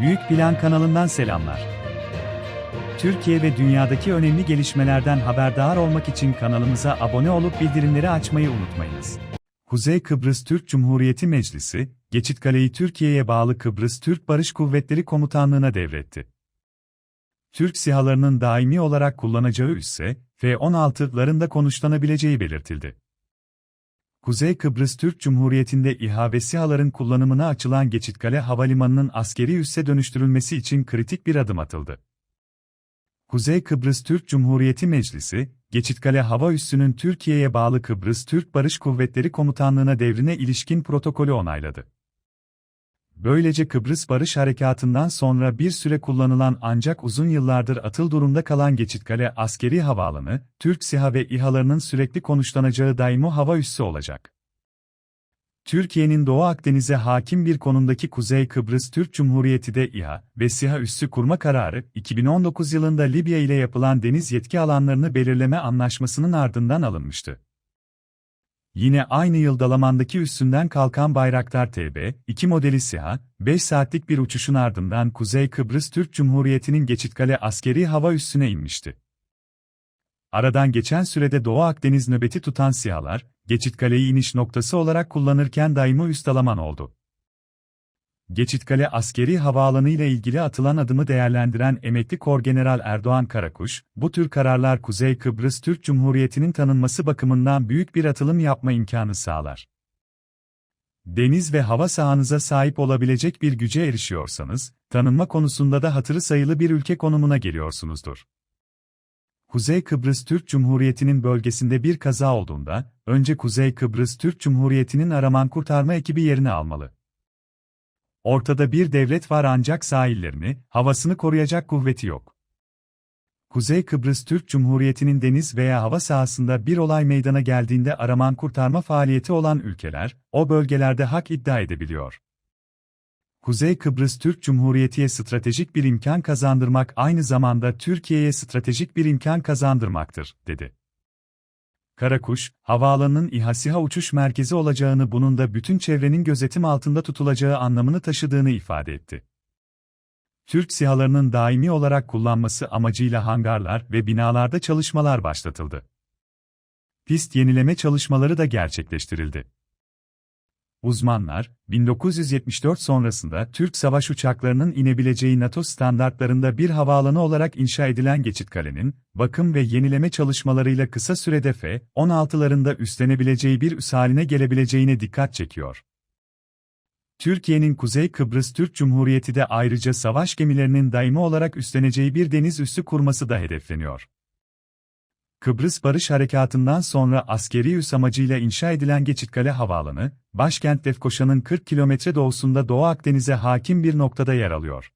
Büyük Plan kanalından selamlar. Türkiye ve dünyadaki önemli gelişmelerden haberdar olmak için kanalımıza abone olup bildirimleri açmayı unutmayınız. Kuzey Kıbrıs Türk Cumhuriyeti Meclisi, Geçitkale'yi Türkiye'ye bağlı Kıbrıs Türk Barış Kuvvetleri Komutanlığı'na devretti. Türk sihalarının daimi olarak kullanacağı üsse, F-16'larında konuşlanabileceği belirtildi. Kuzey Kıbrıs Türk Cumhuriyeti'nde İHA ve SİHA'ların kullanımına açılan Geçitkale Havalimanı'nın askeri üsse dönüştürülmesi için kritik bir adım atıldı. Kuzey Kıbrıs Türk Cumhuriyeti Meclisi, Geçitkale Hava Üssü'nün Türkiye'ye bağlı Kıbrıs Türk Barış Kuvvetleri Komutanlığı'na devrine ilişkin protokolü onayladı. Böylece Kıbrıs Barış Harekatı'ndan sonra bir süre kullanılan ancak uzun yıllardır atıl durumda kalan Geçitkale Askeri Havaalanı, Türk SİHA ve İHA'larının sürekli konuşlanacağı daimi hava üssü olacak. Türkiye'nin Doğu Akdeniz'e hakim bir konumdaki Kuzey Kıbrıs Türk Cumhuriyeti de İHA ve SİHA üssü kurma kararı, 2019 yılında Libya ile yapılan deniz yetki alanlarını belirleme anlaşmasının ardından alınmıştı. Yine aynı yıl Dalaman'daki üssünden kalkan Bayraktar TB, 2 modeli SİHA, 5 saatlik bir uçuşun ardından Kuzey Kıbrıs Türk Cumhuriyeti'nin Geçitkale askeri hava üssüne inmişti. Aradan geçen sürede Doğu Akdeniz nöbeti tutan SİHA'lar, Geçitkale'yi iniş noktası olarak kullanırken daimi üst Dalaman oldu. Geçitkale askeri havaalanı ile ilgili atılan adımı değerlendiren emekli Korgeneral Erdoğan Karakuş, bu tür kararlar Kuzey Kıbrıs Türk Cumhuriyeti'nin tanınması bakımından büyük bir atılım yapma imkanı sağlar. Deniz ve hava sahanıza sahip olabilecek bir güce erişiyorsanız, tanınma konusunda da hatırı sayılı bir ülke konumuna geliyorsunuzdur. Kuzey Kıbrıs Türk Cumhuriyeti'nin bölgesinde bir kaza olduğunda, önce Kuzey Kıbrıs Türk Cumhuriyeti'nin araman kurtarma ekibi yerini almalı. Ortada bir devlet var ancak sahillerini, havasını koruyacak kuvveti yok. Kuzey Kıbrıs Türk Cumhuriyeti'nin deniz veya hava sahasında bir olay meydana geldiğinde araman kurtarma faaliyeti olan ülkeler, o bölgelerde hak iddia edebiliyor. Kuzey Kıbrıs Türk Cumhuriyeti'ye stratejik bir imkan kazandırmak aynı zamanda Türkiye'ye stratejik bir imkan kazandırmaktır, dedi. Karakuş, havaalanının İHA-SİHA uçuş merkezi olacağını bunun da bütün çevrenin gözetim altında tutulacağı anlamını taşıdığını ifade etti. Türk SİHA'larının daimi olarak kullanması amacıyla hangarlar ve binalarda çalışmalar başlatıldı. Pist yenileme çalışmaları da gerçekleştirildi. Uzmanlar, 1974 sonrasında Türk savaş uçaklarının inebileceği NATO standartlarında bir havaalanı olarak inşa edilen Geçitkale'nin, bakım ve yenileme çalışmalarıyla kısa sürede F-16'larında üstlenebileceği bir üs haline gelebileceğine dikkat çekiyor. Türkiye'nin Kuzey Kıbrıs Türk Cumhuriyeti de ayrıca savaş gemilerinin daimi olarak üstleneceği bir deniz üssü kurması da hedefleniyor. Kıbrıs Barış Harekatı'ndan sonra askeri üs amacıyla inşa edilen Geçitkale Havaalanı, başkent Lefkoşa'nın 40 kilometre doğusunda Doğu Akdeniz'e hakim bir noktada yer alıyor.